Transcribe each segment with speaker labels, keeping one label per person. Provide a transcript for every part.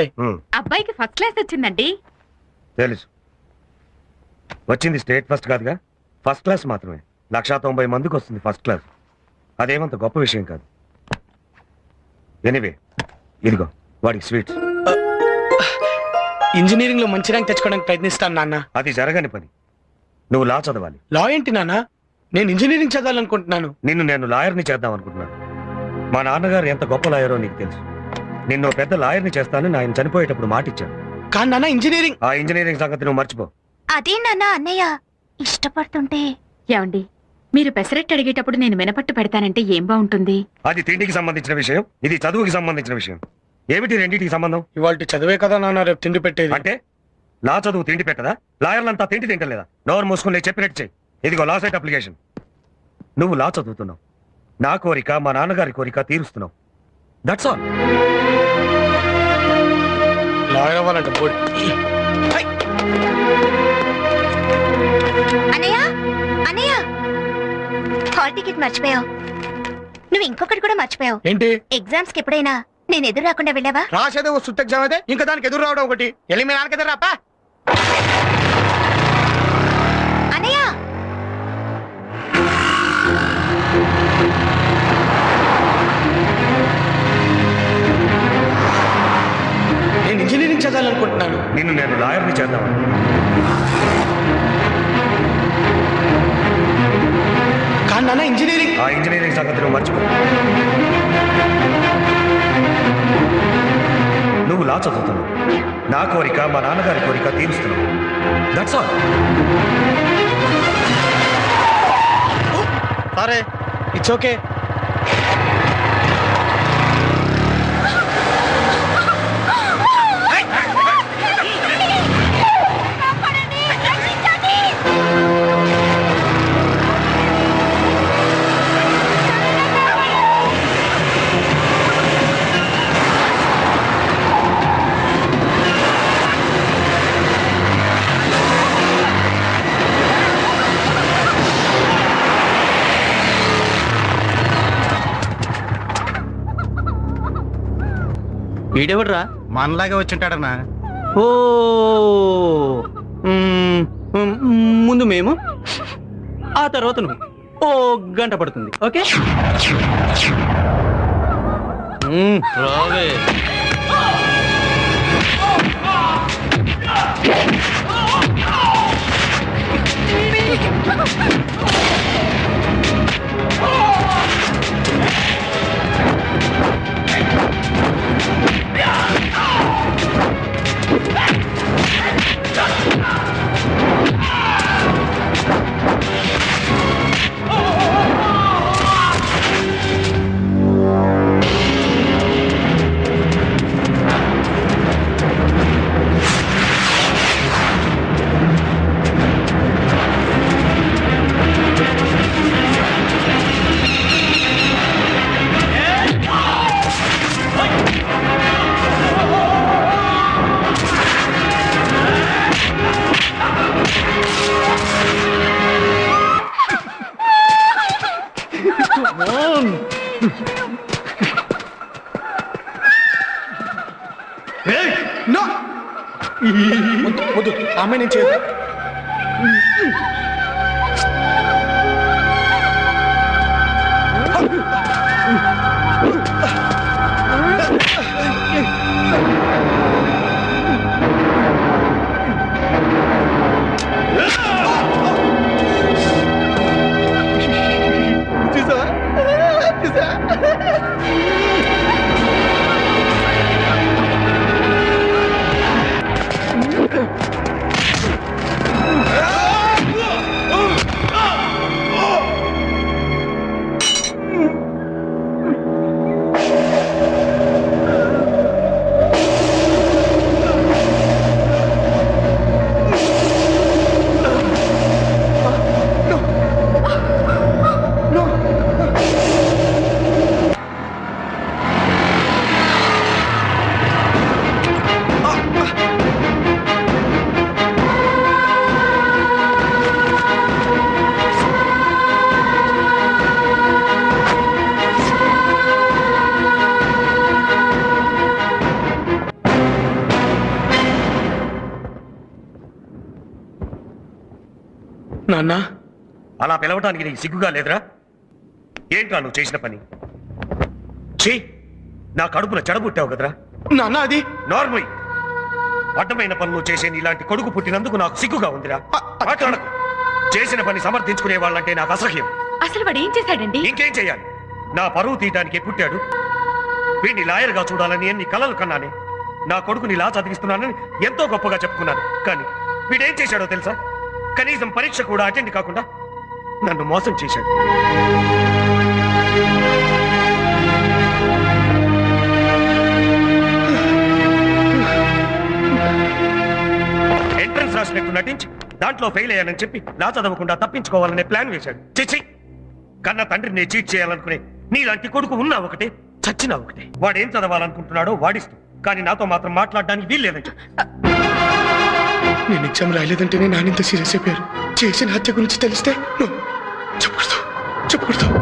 Speaker 1: అబ్బాయికి first class వచ్చిందండి.
Speaker 2: తెలుసు. వచ్చింది స్టేట్ ఫస్ట్ కాదుగా? ఫస్ట్ క్లాస్ మాత్రమే. లక్షా తొంభై మందికి వస్తుంది ఫస్ట్ క్లాస్. అదేమంత గొప్ప విషయం కాదు. ఎనీవే ఇదిగో వాడికి స్వీట్స్.
Speaker 3: ఇంజనీరింగ్లో మంచి ర్యాంక్ తెచ్చుకోవడానికి ప్రయత్నిస్తాను నాన్న.
Speaker 2: అది జరగని పని. నువ్వు లా చదవాలి.
Speaker 3: లా ఏంటి నాన్న? నేను ఇంజనీరింగ్ చదవాలనుకుంటున్నాను.
Speaker 2: నిన్ను నేను లాయర్ని చేద్దాం అనుకుంటున్నాను. మా నాన్నగారు ఎంత గొప్ప లాయరో నీకు తెలుసు. నిన్ను పెద్ద లాయర్ని చేస్తానని ఆయన చనిపోయేటప్పుడు మాటిచ్చాను
Speaker 3: కానీ నాన్న ఇంజనీరింగ్.
Speaker 2: ఆ ఇంజనీరింగ్ సంగతి నువ్వు మర్చిపో.
Speaker 4: అదే నాన్న అన్నయ్య ఇష్టపడుతుంటే.
Speaker 1: ఏమండి మీరు పెసరెట్టు అడిగేటప్పుడు నేను వినపట్టు పెడతానంటే ఏం బాగుంటుంది?
Speaker 2: అది తిండికి సంబంధించిన విషయం ఇది చదువుకి సంబంధించిన విషయం. ఏమిటి రెండింటికి సంబంధం?
Speaker 3: ఇవాళ చదివే కదా నాన్న రేపు తిండి పెట్టేది.
Speaker 2: అంటే? లా చదువు తిండి పెట్టదా? లాయర్లంతా తిండి తింటలేదా? నోరు మూసుకుని చెప్పినట్టు చెయ్యి. ఇదిగో లా సైట్ అప్లికేషన్. నువ్వు లా చదువుతున్నావు. నా కోరిక మా నాన్నగారి కోరిక తీరుస్తున్నావు. దట్స్ ఆల్
Speaker 3: లాయర్ అవ్వాలంట బోర్డు
Speaker 4: అన్నయ్య అన్నయ్య. హాల్ టికెట్ మర్చిపోయావు. నువ్వు ఇంకొకటి కూడా మర్చిపోయావు.
Speaker 3: ఏంటి?
Speaker 4: ఎగ్జామ్స్కి ఎప్పుడైనా నేను ఎదురు రాకుండా వెళ్ళావా?
Speaker 3: రాసేదే ఓ సుట్ ఎగ్జామ్ అయితే ఇంకా దానికి ఎదురు రావడం ఒకటి. వెళ్ళి మీ నాన్నకి ఎదురు రాపా. చదవాలనుకుంటున్నాను
Speaker 2: నిన్ను నేను లాయర్ని చేద్దాం
Speaker 3: కానీ నాన్న ఇంజనీరింగ్.
Speaker 2: ఆ ఇంజనీరింగ్ సంగతి నువ్వు మర్చిపో. నువ్వు లా చదువుతున్నావు. నా కోరిక మా నాన్నగారి కోరిక తీరుస్తున్నావు. దట్స్ ఆల్
Speaker 3: సరే ఇట్స్ ఓకే
Speaker 5: వీడెవడ్రా?
Speaker 6: మనలాగే వచ్చింటాడన్నా
Speaker 5: ఓ మ్మ్, మ్మ్, ముందు మేము ఆ తర్వాత నువ్వు. ఓ గంట పడుతుంది ఓకే? మ్మ్, రావే.
Speaker 3: వద్దు వద్దు. ఆమె నేను చేయదు నాన్న.
Speaker 2: అలా పిలవటానికి నీకు సిగ్గుగా లేదురా? ఏంట్రా నువ్వు చేసిన పని? చీ నా కడుపున చెడబుట్టావు కదరా?
Speaker 3: నాన్న అది
Speaker 2: నార్మల్ అడ్డమైన పనులు చేసే ఇలాంటి కొడుకు పుట్టినందుకు నాకు సిగ్గుగా ఉందిరా. మాట్లాడకు. చేసిన పని సమర్థించుకునే వాళ్ళంటే నాకు అసహ్యం.
Speaker 1: అసలు వాడు ఏం చేశాడండి?
Speaker 2: ఇంకేం చెయ్యాలి నా పరువు తీయటానికి పుట్టాడు. వీడిని లాయర్గా చూడాలని ఎన్ని కలలు కన్నానే. నా కొడుకుని లా చదివిస్తున్నానని ఎంతో గొప్పగా చెప్పుకున్నాను. కానీ వీడేం చేశాడో తెలుసా? కనీసం పరీక్ష కూడా అటెండ్ కాకుండా నన్ను మోసం చేశాడు. ఎంట్రన్స్ రాసినట్టు నటించి దాంట్లో ఫెయిల్ అయ్యానని చెప్పి నా చదవకుండా తప్పించుకోవాలనే ప్లాన్ వేశాడు. చిచి కన్న తండ్రిని చీట్ చేయాలనుకునే నీలాంటి కొడుకు ఉన్నా ఒకటే చచ్చినా ఒకటే. వాడేం చదవాలనుకుంటున్నాడో వాడిస్తూ. కానీ నాతో మాత్రం మాట్లాడడానికి వీల్లేదని చెప్పి.
Speaker 3: నేను ఎగ్జామ్ రాయలేదంటేనే నానింత సీరియస్ అయిపోయారు. చేసిన హత్య గురించి తెలిస్తే చెప్పకూడదు. చెప్పకూడదు.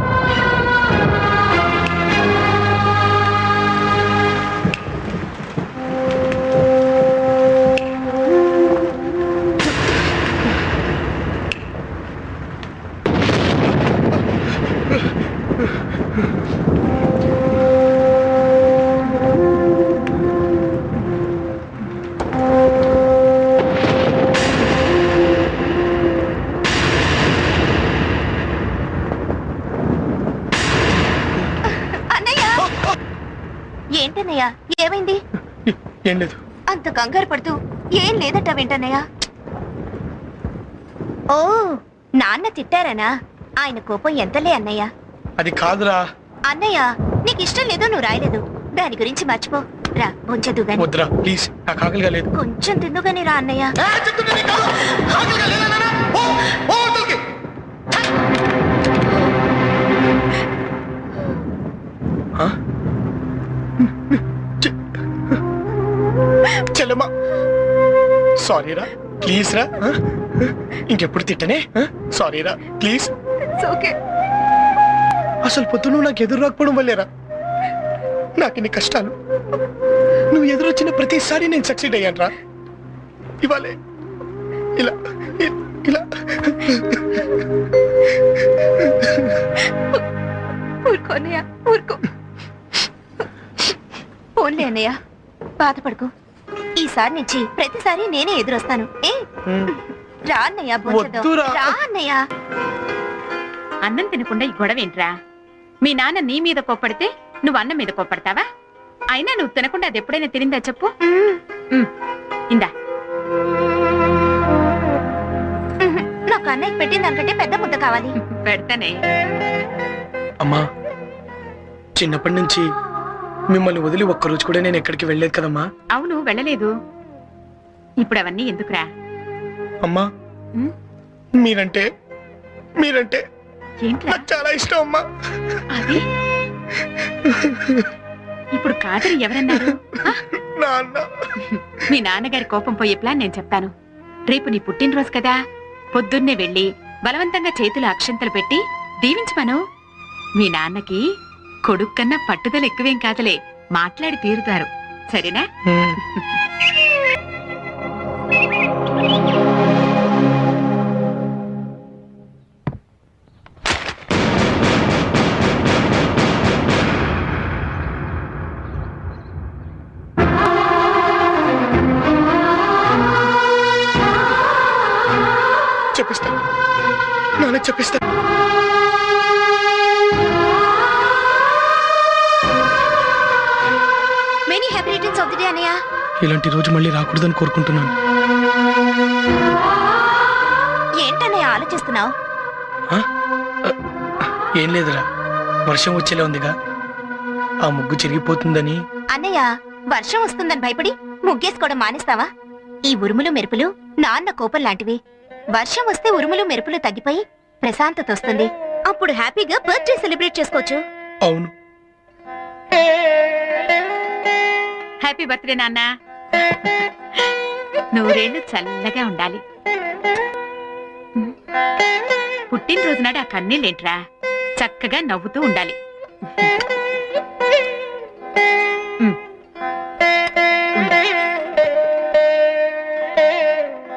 Speaker 4: ఏంటన్నయ్య? ఏమైంది?
Speaker 3: ఏం లేదు.
Speaker 4: అంత కంగారు పడుతూ ఏం లేదట వెంటన్నయ్య. ఓ నాన్న తిట్టారనా? ఆయన కోపం ఎంతలే అన్నయ్య.
Speaker 3: అది కాదురా.
Speaker 4: అన్నయ్య నీకు ఇష్టం లేదో నువ్వు రాయలేదు. దాని గురించి మర్చిపో. రా బొంచదు గాని.
Speaker 3: వద్దురా ప్లీజ్. నాకు ఆకలిగా లేదు.
Speaker 4: కొంచెం తిందుగాని రా అన్నయ్య.
Speaker 3: చెల్లెమ్మా. సారీరా ప్లీజ్ రా? ఇంకెప్పుడు తిట్టనే? సారీరా ప్లీజ్
Speaker 4: ఓకే
Speaker 3: అసలు పొద్దున నాకు ఎదురు రాకపోవడం వల్లేరా? నాకు ఇన్ని కష్టాలు. నువ్వు ఎదురొచ్చిన ప్రతిసారి నేను సక్సీడ్ అయ్యాను రా ఇవాళే ఇలా ఇలా.
Speaker 4: ఊరుకో అన్నయ్య ఊరుకో. పోన్లే అన్నయ్య. బాధపడుకో. ఈసారి నుంచి ప్రతిసారి నేనే ఎదురొస్తాను. ఏ? రా అన్నయ్య బొంచదు
Speaker 3: వద్దురా.
Speaker 4: రా అన్నయ్య.
Speaker 1: అన్నం తినకుండా ఈ గొడవ ఏంట్రా? మీ నాన్న నీ మీద కోప్పడితే నువ్వు అన్నం మీద కోప్పడతావా? అయినా నువ్వు తినకుండా అది ఎప్పుడైనా తినిందా చెప్పు?
Speaker 4: మ్మ్.
Speaker 1: ఉమ్, ఇందా.
Speaker 4: నాకు అన్నయ్య పెట్టిన దానికంటే పెద్ద ముద్ద కావాలి.
Speaker 1: పెడతానే.
Speaker 3: అమ్మా చిన్నప్పటి నుంచి మిమ్మల్ని వదిలి ఒక్కరోజు కూడా నేను ఎక్కడికి వెళ్ళలేదు కదమ్మా.
Speaker 1: అవును వెళ్ళలేదు. ఇప్పుడు అవన్నీ ఎందుకురా?
Speaker 3: అమ్మా
Speaker 1: ఉమ్,
Speaker 3: మీరంటే మీరంటే
Speaker 1: ఏంట్రా?
Speaker 3: నాకు చాలా ఇష్టం అమ్మా.
Speaker 1: అది? ఇప్పుడు కాదని ఎవరన్నారు? ఆ?
Speaker 3: నాన్న.
Speaker 1: మీ నాన్నగారి కోపం పోయే ప్లాన్ నేను చెప్తాను. రేపు నీ పుట్టినరోజు కదా. పొద్దున్నే వెళ్ళి బలవంతంగా చేతులు అక్షంతలు పెట్టి దీవించమను. మీ నాన్నకి కొడుక్కన్నా పట్టుదల ఎక్కువేం కాదులే. మాట్లాడి తీరుతారు. సరేనా?
Speaker 3: చెప్పిస్తా. నాన్న చెప్పిస్తా.
Speaker 4: రిటర్న్స్ ఆఫ్ ది డే అన్నయ్య.
Speaker 3: ఇలాంటి రోజు మళ్ళీ రాకూడదని కోరుకుంటున్నాను.
Speaker 4: ఏంటన్నయ్య ఆలోచిస్తున్నావు?
Speaker 3: ఆ? ఆ, ఏం లేదురా. వర్షం వచ్చేలా ఉందిగా. ఆ ముగ్గు చిరిగిపోతుందని.
Speaker 4: అన్నయ్య వర్షం వస్తుందని భయపడి ముగ్గేసుకోవడం మానేస్తావా? ఈ ఉరుములు మెరుపులు నాన్న కోపం లాంటివి. వర్షం వస్తే ఉరుములు మెరుపులు తగ్గిపోయి ప్రశాంతత వస్తుంది. అప్పుడు హ్యాపీగా బర్త్డే సెలబ్రేట్ చేసుకోవచ్చు.
Speaker 3: అవును.
Speaker 1: హ్యాపీ బర్త్డే నాన్న. నూరేళ్ళు చల్లగా ఉండాలి. పుట్టినరోజు నాడు ఆ కన్నీళ్ళేంట్రా? చక్కగా నవ్వుతూ ఉండాలి.